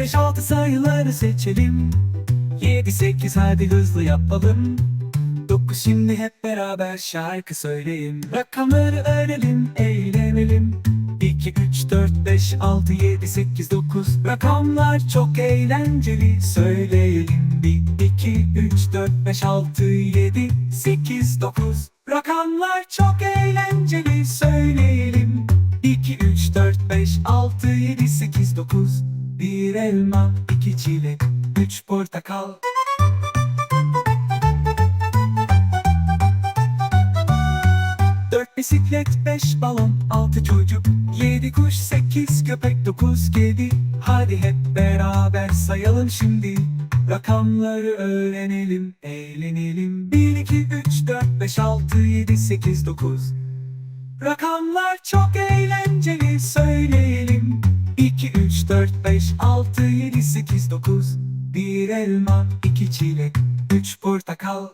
5 6 sayıları seçelim. 7 8 hadi hızlı yapalım. 9 şimdi hep beraber şarkı söyleyin Rakamları öğrenelim eğlenelim. 2 3 4 5 6 7 8 9 Rakamlar çok eğlenceli söyleyelim. 1 2 3 4 5 6 7 8 9 5 6 7 8 9 Bir elma, iki çilek, üç portakal. Dört bisiklet, beş balon, altı çocuk. Yedi kuş, sekiz köpek, dokuz kedi. Hadi hep beraber sayalım şimdi. Rakamları öğrenelim, eğlenelim. Bir, iki, üç, dört, beş, altı, yedi, sekiz, dokuz. Rakamlar çok eğlenceli 6, 7, 8, 9 Bir elma, iki çilek, üç portakal